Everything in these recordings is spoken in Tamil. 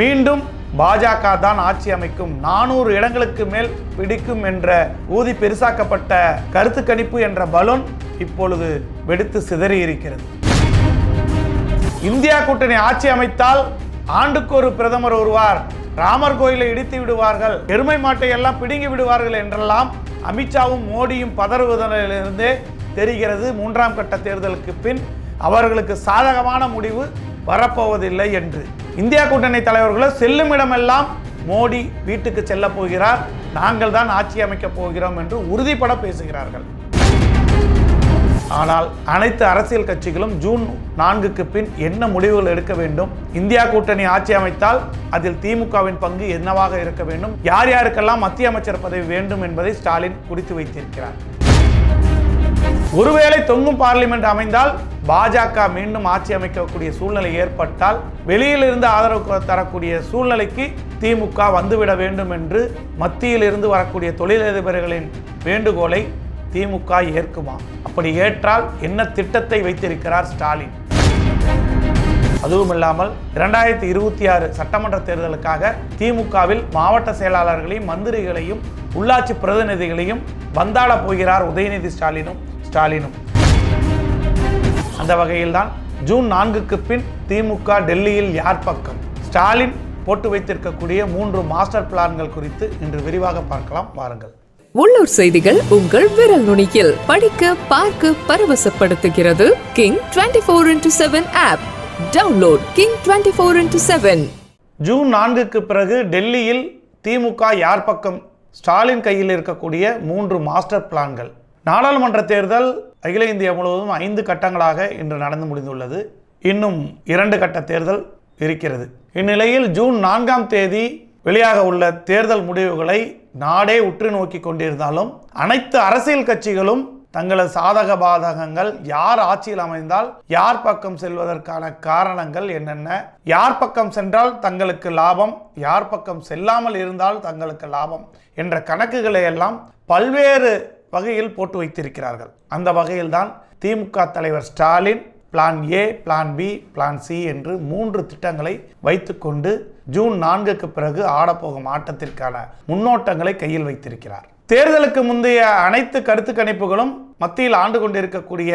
மீண்டும் பாஜக தான் ஆட்சி அமைக்கும். நானூறு இடங்களுக்கு மேல் பிடிக்கும் என்ற ஊதி பெருசாக்கப்பட்ட கருத்து கணிப்பு என்ற பலூன் இப்பொழுது வெடித்து சிதறி இருக்கிறது. இந்தியா கூட்டணி ஆட்சி அமைத்தால் ஆண்டுக்கு ஒரு பிரதமர் வருவார் ராமர் கோயிலை இடித்து விடுவார்கள். எருமை மாட்டை எல்லாம் பிடுங்கி விடுவார்கள் என்றெல்லாம் அமித்ஷாவும் மோடியும் பதறுவதிலிருந்தே தெரிகிறது. மூன்றாம் கட்ட தேர்தலுக்கு பின் அவர்களுக்கு சாதகமான முடிவு வரப்போவதில்லை என்று. இந்தியா கூட்டணி தலைவர்களும் செல்லும் இடமெல்லாம் மோடி வீட்டுக்கு செல்ல போகிறார். நாங்கள் தான் ஆட்சி அமைக்கப் போகிறோம் என்று உறுதிப்பட பேசுகிறார்கள். ஆனால் அனைத்து அரசியல் கட்சிகளும் ஜூன் நான்குக்கு பின் என்ன முடிவுகள் எடுக்க வேண்டும்? இந்தியா கூட்டணி ஆட்சி அமைத்தால் அதில் திமுகவின் பங்கு என்னவாக இருக்க வேண்டும்? யார் யாருக்கெல்லாம் மத்திய அமைச்சர் பதவி வேண்டும் என்பதை ஸ்டாலின் குறித்து வைத்திருக்கிறார். ஒருவேளை தொங்கும் பார்லிமெண்ட் அமைந்தால் பாஜக மீண்டும் ஆட்சி அமைக்கக்கூடிய சூழ்நிலை ஏற்பட்டால் வெளியில் இருந்து ஆதரவு தரக்கூடிய சூழ்நிலைக்கு திமுக வந்துவிட வேண்டும் என்று மத்தியில் இருந்து வரக்கூடிய தொழிலதிபர்களின் வேண்டுகோளை திமுக ஏற்குமா? அப்படி ஏற்றால் என்ன திட்டத்தை வைத்திருக்கிறார் ஸ்டாலின்? அதுவும் இல்லாமல் இரண்டாயிரத்தி இருபத்தி ஆறு சட்டமன்ற தேர்தலுக்காக திமுகவில் மாவட்ட செயலாளர்களையும் மந்திரிகளையும் உள்ளாட்சி பிரதிநிதிகளையும் வந்தாட போகிறார் உதயநிதி ஸ்டாலினும். ஸ்டாலினும். அந்த வகையில்தான் ஜூன் நான்குக்கு பின் திமுக டெல்லியில் யார் பக்கம்? ஸ்டாலின் போட்டு வைத்திருக்கக்கூடிய மூன்று மாஸ்டர் பிளான்கள் குறித்து இன்று விரிவாக பார்க்கலாம். வாருங்கள். உள்ளூர் செய்திகள் உங்கள் விரல் நுனியில். படிக்க பார்க்க பரவசப்படுத்துகிறது king twenty four into seven app download king twenty four into seven June நான்குக்கு பிறகு டெல்லியில் திமுக யார் பக்கம்? ஸ்டாலின் கையில் இருக்கக்கூடிய மூன்று மாஸ்டர் பிளான்கள். நாடாளுமன்ற தேர்தல் அகில இந்தியா முழுவதும் ஐந்து கட்டங்களாக இன்று நடந்து முடிந்துள்ளது. இன்னும் இரண்டு கட்ட தேர்தல் இருக்கிறது. இந்நிலையில் ஜூன் நான்காம் தேதி வெளியாக உள்ள தேர்தல் முடிவுகளை நாடே உற்று நோக்கி கொண்டிருந்தாலும் அனைத்து அரசியல் கட்சிகளும் தங்களது சாதக பாதகங்கள் யார் ஆட்சியில் அமைந்தால் யார் பக்கம் செல்வதற்கான காரணங்கள் என்னென்ன யார் பக்கம் சென்றால் தங்களுக்கு லாபம் யார் பக்கம் செல்லாமல் இருந்தால் தங்களுக்கு லாபம் என்ற கணக்குகளை எல்லாம் பல்வேறு வகையில் போட்டு வைத்திருக்கிறார்கள். அந்த வகையில்தான் திமுக தலைவர் Stalin plan A plan B plan C என்று மூன்று திட்டங்களை வைத்துக்கொண்டு ஜூன் நான்குக்கு பிறகு ஆடப்போகும் ஆட்டத்திற்கான முன்னோட்டங்களை கையில் வைத்திருக்கிறார். தேர்தலுக்கு முந்தைய அனைத்து கருத்து கணிப்புகளும் மத்தியில் ஆண்டு கொண்டிருக்கக்கூடிய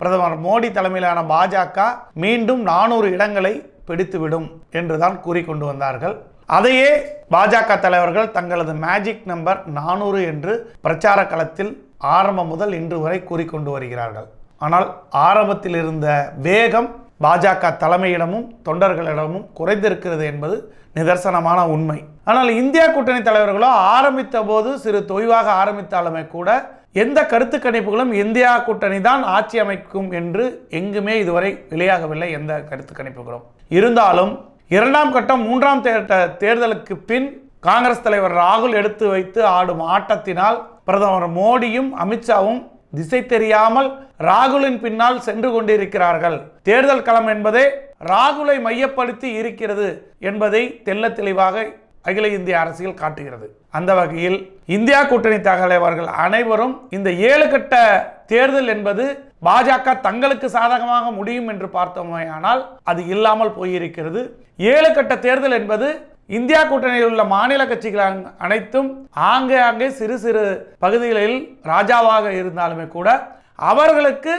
பிரதமர் மோடி தலைமையிலான பாஜக மீண்டும் நானூறு இடங்களை பிடித்துவிடும் என்றுதான் கூறிக்கொண்டு வந்தார்கள். அதையே பாஜக தலைவர்கள் தங்களது மேஜிக் நம்பர் நானூறு என்று பிரச்சார களத்தில் ஆரம்பம் முதல் இன்று வரை கூறிக்கொண்டு வருகிறார்கள். ஆனால் ஆரம்பத்தில் இருந்த வேகம் பாஜக தலைமையிடமும் தொண்டர்களிடமும் குறைந்திருக்கிறது என்பது நிதர்சனமான உண்மை. ஆனால் இந்தியா கூட்டணி தலைவர்களோ ஆரம்பித்த போது சிறு தொய்வாக ஆரம்பித்தாலுமே கூட எந்த கருத்து கணிப்புகளும் இந்தியா கூட்டணி தான் ஆட்சி அமைக்கும் என்று எங்குமே இதுவரை வெளியாகவில்லை எந்த கருத்து கணிப்புகளும். இருந்தாலும் இரண்டாம் கட்டம் மூன்றாம் தேர்தலுக்கு பின் காங்கிரஸ் தலைவர் ராகுல் எடுத்து வைத்து ஆடும் ஆட்டத்தினால் பிரதமர் மோடியும் அமித்ஷாவும் திசை தெரியாமல் ராகுலின் பின்னால் சென்று கொண்டிருக்கிறார்கள். தேர்தல் களம் என்பதே ராகுலை மையப்படுத்தி இருக்கிறது என்பதை தெல்ல தெளிவாக அகில இந்திய அரசியல் காட்டுகிறது. அந்த வகையில் இந்தியா கூட்டணி தலைவர்கள் அனைவரும் இந்த ஏழு கட்ட தேர்தல் என்பது பாஜக தங்களுக்கு சாதகமாக முடியும் என்று பார்த்தோமேயானால் அது இல்லாமல் போயிருக்கிறது. ஏழு கட்ட தேர்தல் என்பது இந்தியா கூட்டணியில் உள்ள மாநில கட்சிகள் அனைத்தும் ஆங்கே ஆங்கே சிறு சிறு பகுதிகளில் ராஜாவாக இருந்தாலுமே கூட அவர்களுக்கு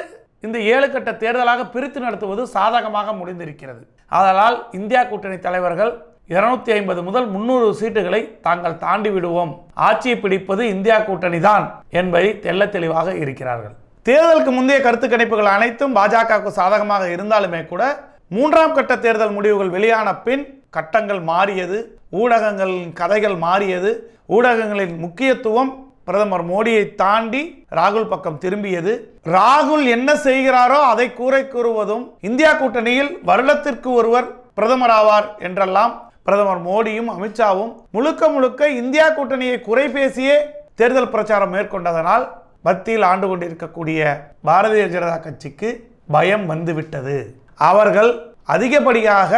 இந்த ஏழு கட்ட தேர்தலாக பிரித்து நடத்துவது சாதகமாக முடிந்திருக்கிறது. அதனால் இந்தியா கூட்டணி தலைவர்கள் இருநூத்தி ஐம்பது முதல் முன்னூறு சீட்டுகளை தாங்கள் தாண்டி விடுவோம் ஆட்சியை பிடிப்பது இந்தியா கூட்டணி தான் என்பதை தெள்ள தெளிவாக இருக்கிறார்கள். தேர்தலுக்கு முந்தைய கருத்து கணிப்புகள் அனைத்தும் பாஜகவுக்கு சாதகமாக இருந்தாலுமே கூட மூன்றாம் கட்ட தேர்தல் முடிவுகள் வெளியான பின் கட்டங்கள் மாறியது ஊடகங்களின் கதைகள் மாறியது ஊடகங்களின் முக்கியத்துவம் பிரதமர் மோடியை தாண்டி ராகுல் பக்கம் திரும்பியது. ராகுல் என்ன செய்கிறாரோ அதை கூரை கூறுவதும் இந்தியா கூட்டணியில் வருடத்திற்கு ஒருவர் பிரதமர் ஆவார் என்றெல்லாம் பிரதமர் மோடியும் அமித்ஷாவும் முழுக்க முழுக்க இந்தியா கூட்டணியை குறை பேசியே தேர்தல் பிரச்சாரம் மேற்கொண்டதனால் மத்தியில் ஆண்டு கொண்டிருக்கக்கூடிய பாரதிய ஜனதா கட்சிக்கு பயம் வந்துவிட்டது. அவர்கள் அதிகப்படியாக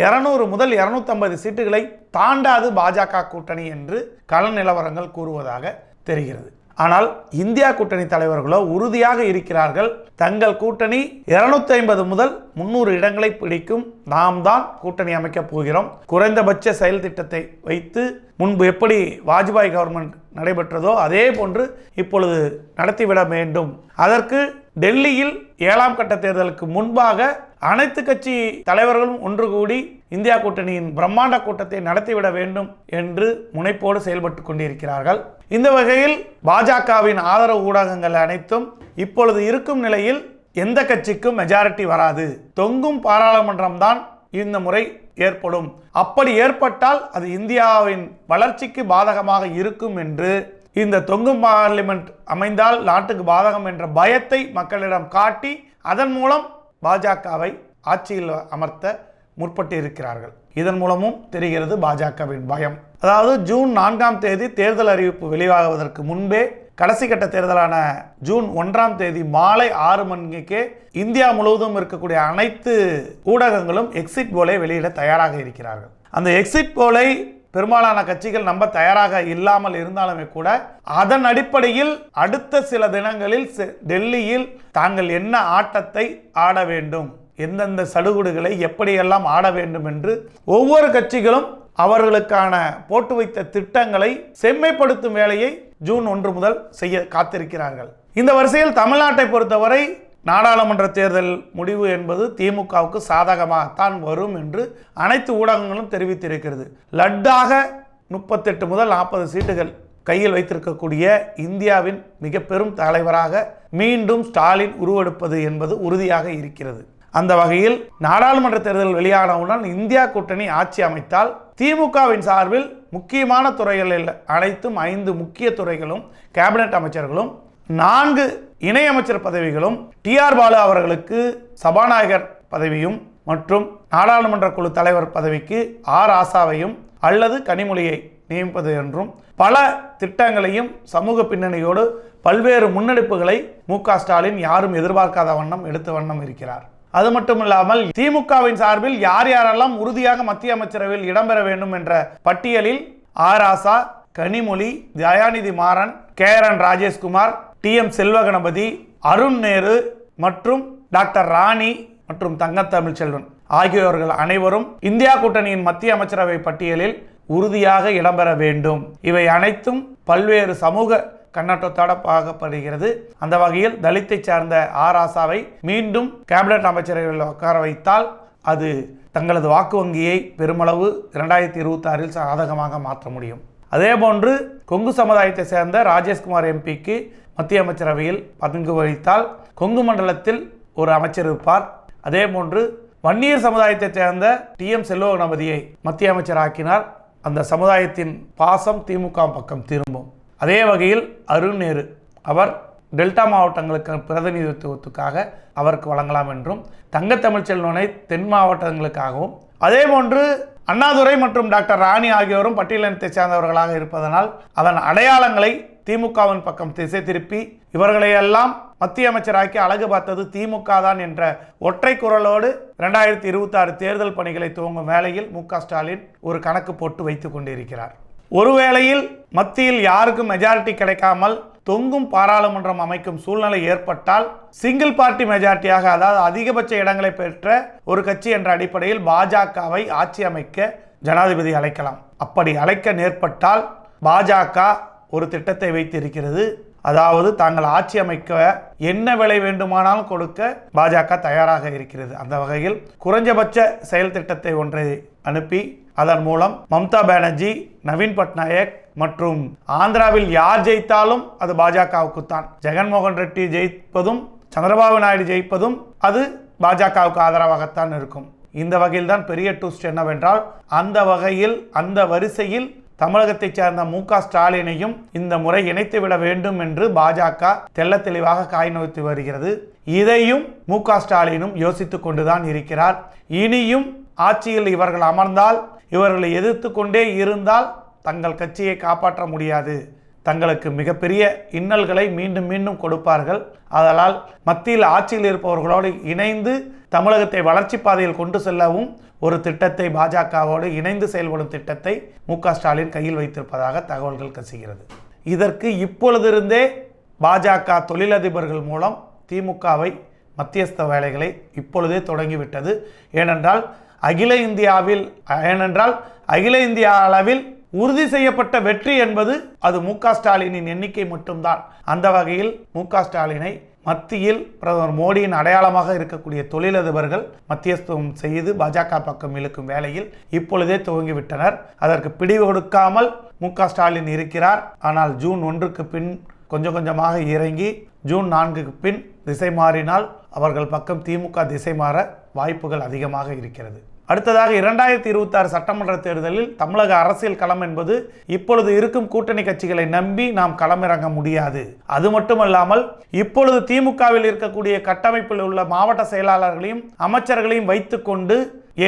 இருநூறு முதல் 250 சீட்டுகளை தாண்டாது பாஜக கூட்டணி என்று கள நிலவரங்கள் கூறுவதாக தெரிகிறது. ஆனால் இந்தியா கூட்டணி தலைவர்களோ உறுதியாக இருக்கிறார்கள். தங்கள் கூட்டணி 250 ஐம்பது முதல் முன்னூறு இடங்களை பிடிக்கும். நாம் தான் கூட்டணி அமைக்கப் போகிறோம். குறைந்தபட்ச செயல் திட்டத்தை வைத்து முன்பு எப்படி வாஜ்பாய் கவர்மெண்ட் நடைபெற்றதோ அதே போன்று இப்பொழுது நடத்திவிட வேண்டும். அதற்கு டெல்லியில் ஏழாம் கட்ட தேர்தலுக்கு முன்பாக அனைத்து கட்சி தலைவர்களும் ஒன்று கூடி இந்தியா கூட்டணியின் பிரம்மாண்ட கூட்டத்தை நடத்திவிட வேண்டும் என்று முனைப்போடு செயல்பட்டு கொண்டிருக்கிறார்கள். இந்த வகையில் பாஜகவின் ஆதரவு ஊடகங்கள் அனைத்தும் இப்பொழுது இருக்கும் நிலையில் எந்த கட்சிக்கும் மெஜாரிட்டி வராது. தொங்கும் பாராளுமன்றம் தான் இந்த முறை ஏற்படும். அப்படி ஏற்பட்டால் அது இந்தியாவின் வளர்ச்சிக்கு பாதகமாக இருக்கும் என்று இந்த தொங்கும் பார்லிமெண்ட் அமைந்தால் நாட்டுக்கு பாதகம் என்ற பயத்தை மக்களிடம் காட்டி அதன் மூலம் பாஜகவை ஆட்சியில் அமர்த்த முற்பட்டு இருக்கிறார்கள். இதன் மூலமும் தெரிகிறது பாஜகவின் பயம். அதாவது ஜூன் நான்காம் தேதி தேர்தல் அறிவிப்பு வெளியாகுவதற்கு முன்பே கடைசி கட்ட தேர்தலான ஜூன் ஒன்றாம் தேதி மாலை ஆறு மணிக்கே இந்தியா முழுவதும் இருக்கக்கூடிய அனைத்து ஊடகங்களும் எக்ஸிட் போலை வெளியிட தயாராக இருக்கிறார்கள். அந்த எக்ஸிட் போலை பெரும்பாலான கட்சிகள் நம்ப தயாராக இல்லாமல் இருந்தாலுமே கூட அதன் அடிப்படையில் அடுத்த சில தினங்களில் செ- டெல்லியில் தாங்கள் என்ன ஆட்டத்தை ஆட வேண்டும் எந்தெந்த சடுகுடுகளை எப்படியெல்லாம் ஆட வேண்டும் என்று ஒவ்வொரு கட்சிகளும் அவர்களுக்கான போட்டு வைத்த திட்டங்களை செம்மைப்படுத்தும் வேலையை ஜூன் ஒன்று முதல் செய்ய காத்திருக்கிறார்கள். இந்த வரிசையில் தமிழ்நாட்டை பொறுத்தவரை நாடாளுமன்ற தேர்தல் முடிவு என்பது திமுகவுக்கு சாதகமாகத்தான் வரும் என்று அனைத்து ஊடகங்களும் தெரிவித்திருக்கிறது. லட்டாக முப்பத்தெட்டு முதல் நாற்பது சீட்டுகள் கையில் வைத்திருக்கக்கூடிய இந்தியாவின் மிக பெரும் தலைவராக மீண்டும் ஸ்டாலின் உருவெடுப்பது என்பது உறுதியாக இருக்கிறது. அந்த வகையில் நாடாளுமன்ற தேர்தல் வெளியானவுடன் இந்தியா கூட்டணி ஆட்சி அமைத்தால் திமுகவின் சார்பில் முக்கியமான துறைகளில் அனைத்தும் ஐந்து முக்கிய துறைகளும் கேபினெட் அமைச்சர்களும் நான்கு இணையமைச்சர் பதவிகளும் டிஆர் பாலு அவர்களுக்கு சபாநாயகர் பதவியும் மற்றும் நாடாளுமன்ற குழு தலைவர் பதவிக்கு ஆர் ஆசாவையும் அல்லது கனிமொழியை நியமிப்பது என்றும் பல திட்டங்களையும் சமூக பின்னணியோடு பல்வேறு முன்னெடுப்புகளை மு ஸ்டாலின் யாரும் எதிர்பார்க்காத வண்ணம் எடுத்த வண்ணம் இருக்கிறார். அது மட்டுமில்லாமல் திமுகவின் சார்பில் யார் யாரெல்லாம் உறுதியாக மத்திய அமைச்சரவையில் இடம்பெற வேண்டும் என்ற பட்டியலில் ஆர் ஆசா Kanimozhi Dayanidhi Maran K R N Rajeshkumar T M Selvaganapathi Arun Nehru மற்றும் டாக்டர் ராணி மற்றும் தங்கத்தமிழ் செல்வன் ஆகியோர்கள் அனைவரும் இந்தியா கூட்டணியின் மத்திய அமைச்சரவை பட்டியலில் உறுதியாக இடம்பெற வேண்டும். இவை அனைத்தும் பல்வேறு சமூக கண்ணோட்டத்தோட பார்க்கப்படுகிறது அந்த வகையில் தலித்தை சார்ந்த ஆர். ஆசாவை மீண்டும் கேபினட் அமைச்சரவையில் உட்கார வைத்தால் அது தங்களது வாக்கு வங்கியை பெருமளவு இரண்டாயிரத்தி இருபத்தி ஆறில் சாதகமாக மாற்ற முடியும். அதே போன்று கொங்கு சமுதாயத்தை சேர்ந்த ராஜேஷ்குமார் எம்பிக்கு மத்திய அமைச்சரவையில் பங்கு வகித்தால் கொங்கு மண்டலத்தில் ஒரு அமைச்சர் இருப்பார். அதே போன்று வன்னியர் சமுதாயத்தை சேர்ந்த டி எம் செல்வகணபதியை மத்திய அமைச்சர் ஆக்கினார். அந்த சமுதாயத்தின் பாசம் திமுக பக்கம் திரும்பும். அதே வகையில் அருண் நேரு அவர் டெல்டா மாவட்டங்களுக்கு பிரதிநிதித்துவத்துக்காக அவருக்கு வழங்கலாம் என்றும் தங்கத்தமிழ்ச்செல்வனை தென் மாவட்டங்களுக்காகவும். அதே போன்று அண்ணாதுரை மற்றும் டாக்டர் ராணி ஆகியோரும் பட்டியலினத்தை சேர்ந்தவர்களாக இருப்பதனால் அதன் அடையாளங்களை திமுகவின் பக்கம் திசை திருப்பி இவர்களையெல்லாம் மத்திய அமைச்சராக்கி அழகு பார்த்தது திமுக தான் என்ற ஒற்றை குரலோடு ரெண்டாயிரத்தி இருபத்தி ஆறு தேர்தல் பணிகளை துவங்கும் வேளையில் மு ஸ்டாலின் ஒரு கணக்கு போட்டு வைத்துக் கொண்டிருக்கிறார். ஒருவேளையில் மத்தியில் யாருக்கும் மெஜாரிட்டி கிடைக்காமல் தொங்கும் பாராளுமன்றம் அமைக்கும் சூழ்நிலை ஏற்பட்டால் சிங்கிள் பார்ட்டி மெஜாரிட்டியாக அதாவது அதிகபட்ச இடங்களை பெற்ற ஒரு கட்சி என்ற அடிப்படையில் பாஜகவை ஆட்சி அமைக்க ஜனாதிபதி அழைக்கலாம். அப்படி அழைக்க நேர்பட்டால் பாஜக ஒரு திட்டத்தை வைத்திருக்கிறது. அதாவது தாங்கள் ஆட்சி அமைக்க என்ன விலை வேண்டுமானாலும் கொடுக்க பாஜக தயாராக இருக்கிறது. அந்த வகையில் குறைஞ்சபட்ச செயல் திட்டத்தை ஒன்றை அனுப்பி அதன் மூலம் மம்தா பானர்ஜி நவீன் பட்நாயக் மற்றும் ஆந்திராவில் யார் ஜெயித்தாலும் அது பாஜகவுக்கு தான் ஜெகன்மோகன் ரெட்டி ஜெயிப்பதும் சந்திரபாபு நாயுடு ஜெயிப்பதும் அது பாஜகவுக்கு ஆதரவாகத்தான் இருக்கும். இந்த வகையில் தான் பெரிய ட்விஸ்ட் என்னவென்றால் அந்த வகையில் அந்த வரிசையில் தமிழகத்தைச் சேர்ந்த மு க ஸ்டாலினையும் இந்த முறை இணைத்து விட வேண்டும் என்று பாஜக தெல்ல தெளிவாக காய் நோய்த்து வருகிறது. இதையும் மு க ஸ்டாலினும் யோசித்துக் கொண்டுதான் இருக்கிறார். இனியும் ஆட்சியில் இவர்கள் அமர்ந்தால் இவர்களை எதிர்த்து கொண்டே இருந்தால் தங்கள் கட்சியை காப்பாற்ற முடியாது. தங்களுக்கு மிகப்பெரிய இன்னல்களை மீண்டும் மீண்டும் கொடுப்பார்கள். அதனால் மத்தியில் ஆட்சியில் இருப்பவர்களோடு இணைந்து தமிழகத்தை வளர்ச்சி பாதையில் கொண்டு செல்லவும் ஒரு திட்டத்தை பாஜகவோடு இணைந்து செயல்படும் திட்டத்தை மு ஸ்டாலின் கையில் வைத்திருப்பதாக தகவல்கள் கசிகிறது. இதற்கு இப்பொழுதிருந்தே பாஜக தொழிலதிபர்கள் மூலம் திமுகவை மத்தியஸ்த வேலைகளை இப்பொழுதே தொடங்கிவிட்டது. ஏனென்றால் அகில இந்தியாவில் ஏனென்றால் அகில இந்திய அளவில் உறுதி செய்யப்பட்ட வெற்றி என்பது அது மு ஸ்டாலினின் எண்ணிக்கை மட்டும்தான். அந்த வகையில் மு ஸ்டாலினை மத்தியில் பிரதமர் மோடியின் அடையாளமாக இருக்கக்கூடிய தொழிலதிபர்கள் மத்தியஸ்தம் செய்து பாஜக பக்கம் இழுக்கும் வேலையில் இப்பொழுதே துவங்கிவிட்டனர். அதற்கு பிடிவு கொடுக்காமல் மு ஸ்டாலின் இருக்கிறார். ஆனால் ஜூன் ஒன்றுக்கு பின் கொஞ்சம் கொஞ்சமாக இறங்கி ஜூன் நான்குக்கு பின் திசை மாறினால் அவர்கள் பக்கம் திமுக திசை மாற வாய்ப்புகள் அதிகமாக இருக்கிறது. அடுத்ததாக இரண்டாயிரத்தி இருபத்தாறு சட்டமன்ற தேர்தலில் தமிழக அரசியல் களம் என்பது இப்பொழுது இருக்கும் கூட்டணி கட்சிகளை நம்பி நாம் களமிறங்க முடியாது. அது மட்டுமல்லாமல் இப்பொழுது திமுகவில் இருக்கக்கூடிய கட்டமைப்பில் உள்ள மாவட்ட செயலாளர்களையும் அமைச்சர்களையும் வைத்துக்கொண்டு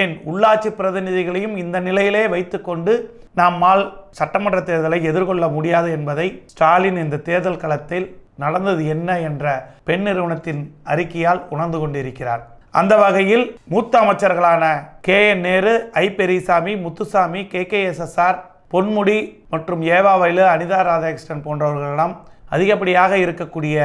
ஏன் உள்ளாட்சி பிரதிநிதிகளையும் இந்த நிலையிலே வைத்துக்கொண்டு நம்மால் சட்டமன்ற தேர்தலை எதிர்கொள்ள முடியாது என்பதை ஸ்டாலின் இந்த தேர்தல் களத்தில் நடந்தது என்ன என்ற பெண் நிறுவனத்தின் அறிக்கையால் உணர்ந்து கொண்டிருக்கிறார். அந்த வகையில் மூத்த அமைச்சர்களான K N Nehru I Periyasamy Muthusamy K K SSR Ponmudi மற்றும் ஏவா வயலு அனிதா ராதாகிருஷ்ணன் போன்றவர்களிடம் அதிகப்படியாக இருக்கக்கூடிய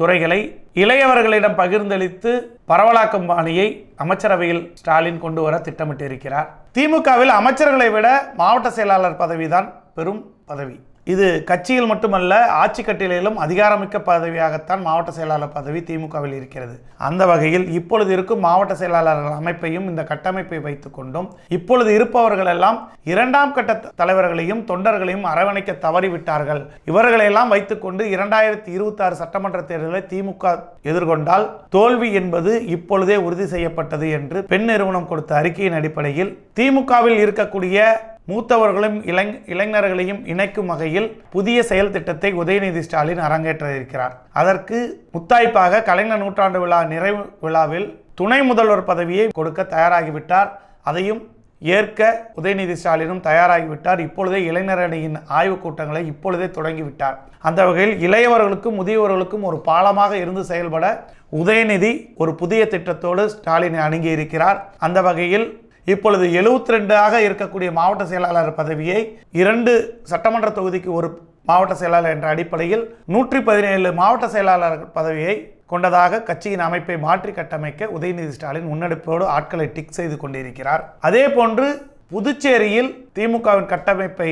துறைகளை இளையவர்களிடம் பகிர்ந்தளித்து பரவலாக்கும் பாணியை அமைச்சரவையில் ஸ்டாலின் கொண்டு வர திட்டமிட்டிருக்கிறார். திமுகவில் அமைச்சர்களை விட மாவட்ட செயலாளர் பதவிதான் பெரும் பதவி. இது கட்சியில் மட்டுமல்ல ஆட்சி கட்டிலும் அதிகாரமிக்க பதவியாகத்தான் மாவட்ட செயலாளர் பதவி திமுகவில் இருக்கிறது. அந்த வகையில் இப்பொழுது இருக்கும் மாவட்ட செயலாளர்கள் அமைப்பையும் இந்த கட்டமைப்பை வைத்துக்கொண்டும். இப்பொழுது இருப்பவர்கள் எல்லாம் இரண்டாம் கட்ட த- தலைவர்களையும் தொண்டர்களையும் அரவணைக்க தவறிவிட்டார்கள். இவர்களையெல்லாம் வைத்துக்கொண்டு இரண்டாயிரத்தி இருபத்தி ஆறு சட்டமன்ற தேர்தலை திமுக எதிர்கொண்டால் தோல்வி என்பது இப்பொழுதே உறுதி செய்யப்பட்டது என்று பெண் நிறுவனம் கொடுத்த அறிக்கையின் அடிப்படையில் திமுகவில் இருக்கக்கூடிய மூத்தவர்களும் இளைஞ இளைஞர்களையும் இணைக்கும் வகையில் புதிய செயல் திட்டத்தை உதயநிதி ஸ்டாலின் அரங்கேற்ற இருக்கிறார் அதற்கு முத்தாய்ப்பாக கலைஞர் நூற்றாண்டு விழா நிறைவு விழாவில் துணை முதல்வர் பதவியை கொடுக்க தயாராகிவிட்டார். அதையும் ஏற்க உதயநிதி ஸ்டாலினும் தயாராகிவிட்டார். இப்பொழுதே இளைஞரணியின் ஆய்வுக் கூட்டங்களை இப்பொழுதே தொடங்கிவிட்டார். அந்த வகையில் இளையவர்களுக்கும் முதியவர்களுக்கும் ஒரு பாலமாக இருந்து செயல்பட உதயநிதி ஒரு புதிய திட்டத்தோடு ஸ்டாலினை அணுகியிருக்கிறார். அந்த வகையில் இப்பொழுது 72 ரெண்டாக இருக்கக்கூடிய மாவட்ட செயலாளர் பதவியை இரண்டு சட்டமன்ற தொகுதிக்கு ஒரு மாவட்ட செயலாளர் என்ற அடிப்படையில் நூற்றி பதினேழு மாவட்ட செயலாளர் பதவியை கொண்டதாக கட்சியின் அமைப்பை மாற்றி கட்டமைக்க உதயநிதி ஸ்டாலின் முன்னெடுப்போடு ஆட்களை டிக் செய்து கொண்டிருக்கிறார். அதே போன்று புதுச்சேரியில் திமுகவின் கட்டமைப்பை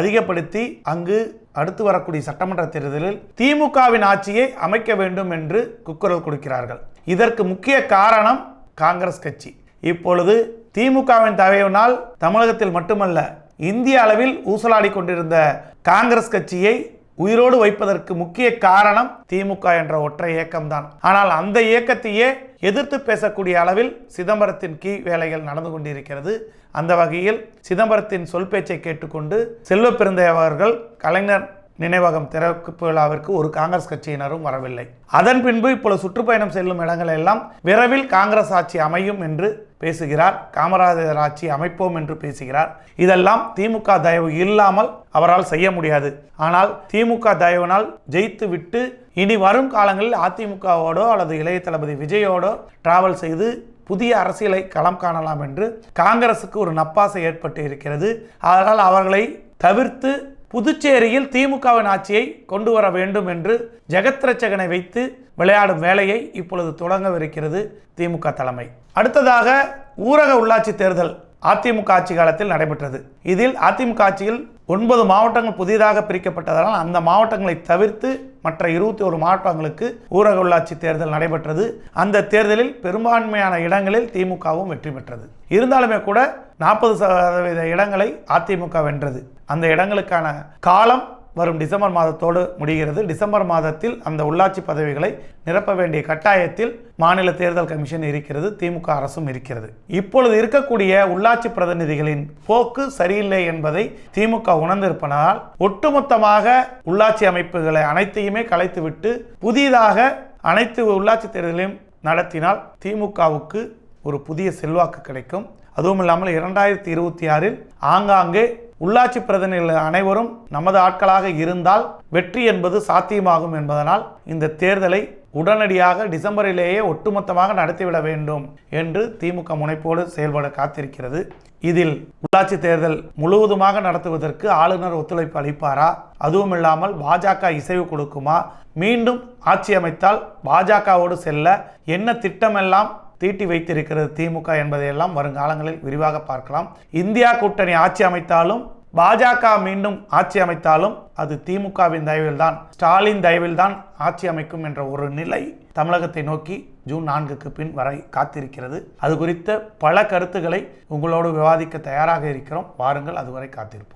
அதிகப்படுத்தி அங்கு அடுத்து வரக்கூடிய சட்டமன்ற தேர்தலில் திமுகவின் ஆட்சியை அமைக்க வேண்டும் என்று குக்குரல் கொடுக்கிறார்கள். இதற்கு முக்கிய காரணம் காங்கிரஸ் கட்சி. இப்பொழுது திமுகவின் தவையினால் தமிழகத்தில் மட்டுமல்ல இந்திய அளவில் ஊசலாடி கொண்டிருந்த காங்கிரஸ் கட்சியை உயிரோடு வைப்பதற்கு முக்கிய காரணம் திமுக என்ற ஒற்றை இயக்கம்தான். ஆனால் அந்த இயக்கத்தையே எதிர்த்து பேசக்கூடிய அளவில் சிதம்பரத்தின் கீ வேலைகள் நடந்து கொண்டிருக்கிறது. அந்த வகையில் சிதம்பரத்தின் சொல் பேச்சை கேட்டுக்கொண்டு செல்வ அவர்கள் கலைஞர் நினைவகம் திறப்பு விழாவிற்கு ஒரு காங்கிரஸ் கட்சியினரும் வரவில்லை. அதன் பின்பு இப்பொழுது சுற்றுப்பயணம் செல்லும் இடங்களெல்லாம் விரைவில் காங்கிரஸ் ஆட்சி அமையும் என்று பேசுகிறார். காமராஜர் ஆட்சி அமைப்போம் என்று பேசுகிறார். இதெல்லாம் திமுக தயவு இல்லாமல் அவரால் செய்ய முடியாது. ஆனால் திமுக தயவினால் ஜெயித்து விட்டு இனி வரும் காலங்களில் அதிமுகவோடோ அல்லது இளைய தளபதி விஜயோடோ டிராவல் செய்து புதிய அரசியலை களம் காணலாம் என்று காங்கிரசுக்கு ஒரு நப்பாசை ஏற்பட்டு இருக்கிறது அதனால் அவர்களை தவிர்த்து புதுச்சேரியில் திமுகவின் ஆட்சியை கொண்டு வர வேண்டும் என்று ஜெகத்ரட்சகனை வைத்து விளையாடும் வேலையை இப்பொழுது தொடங்கவிருக்கிறது திமுக தலைமை. அடுத்ததாக ஊரக உள்ளாட்சி தேர்தல் அதிமுக ஆட்சி காலத்தில் நடைபெற்றது. இதில் அதிமுக ஆட்சியில் ஒன்பது மாவட்டங்கள் புதிதாக பிரிக்கப்பட்டதால் அந்த மாவட்டங்களை தவிர்த்து மற்ற இருபத்தி ஒரு மாவட்டங்களுக்கு ஊரக உள்ளாட்சி தேர்தல் நடைபெற்றது. அந்த தேர்தலில் பெரும்பான்மையான இடங்களில் திமுகவும் வெற்றி பெற்றது. இருந்தாலுமே கூட நாற்பது சதவீத இடங்களை அதிமுக வென்றது. அந்த இடங்களுக்கான காலம் வரும் டிசம்பர் மாதத்தோடு முடிகிறது. டிசம்பர் மாதத்தில் அந்த உள்ளாட்சி பதவிகளை நிரப்ப வேண்டிய கட்டாயத்தில் மாநில தேர்தல் கமிஷன் இருக்கிறது திமுக அரசும் இருக்கிறது. இப்பொழுது இருக்கக்கூடிய உள்ளாட்சி பிரதிநிதிகளின் போக்கு சரியில்லை என்பதை திமுக உணர்ந்திருப்பதால் ஒட்டுமொத்தமாக உள்ளாட்சி அமைப்புகளை அனைத்தையுமே கலைத்துவிட்டு புதிதாக அனைத்து உள்ளாட்சி தேர்தலையும் நடத்தினால் திமுகவுக்கு ஒரு புதிய செல்வாக்கு கிடைக்கும். அதுவும் இல்லாமல் இரண்டாயிரத்தி இருபத்தி ஆறில் ஆங்காங்கே உள்ளாட்சி பிரதிநிதிகள் அனைவரும் நமது ஆட்களாக இருந்தால் வெற்றி என்பது சாத்தியமாகும் என்பதனால் இந்த தேர்தலை உடனடியாக டிசம்பரிலேயே ஒட்டுமொத்தமாக நடத்திவிட வேண்டும் என்று திமுக முனைப்போடு செயல்பட காத்திருக்கிறது. இதில் உள்ளாட்சி தேர்தல் முழுவதுமாக நடத்துவதற்கு ஆளுநர் ஒத்துழைப்பு அளிப்பாரா? அதுவும் இல்லாமல் பாஜக இசைவு கொடுக்குமா? மீண்டும் ஆட்சி அமைத்தால் பாஜகவோடு செல்ல என்ன திட்டமெல்லாம் தீட்டி வைத்திருக்கிறது திமுக என்பதையெல்லாம் வருங்காலங்களில் விரிவாக பார்க்கலாம். இந்தியா கூட்டணி ஆட்சி அமைத்தாலும் பாஜக மீண்டும் ஆட்சி அமைத்தாலும் அது திமுகவின் தயவில்தான் ஸ்டாலின் தயவில்தான் ஆட்சி அமைக்கும் என்ற ஒரு நிலை தமிழகத்தை நோக்கி ஜூன் நான்குக்கு பின் வரை காத்திருக்கிறது. அது குறித்த பல கருத்துக்களை உங்களோடு விவாதிக்க தயாராக இருக்கிறோம். வாருங்கள் அதுவரை காத்திருப்போம்.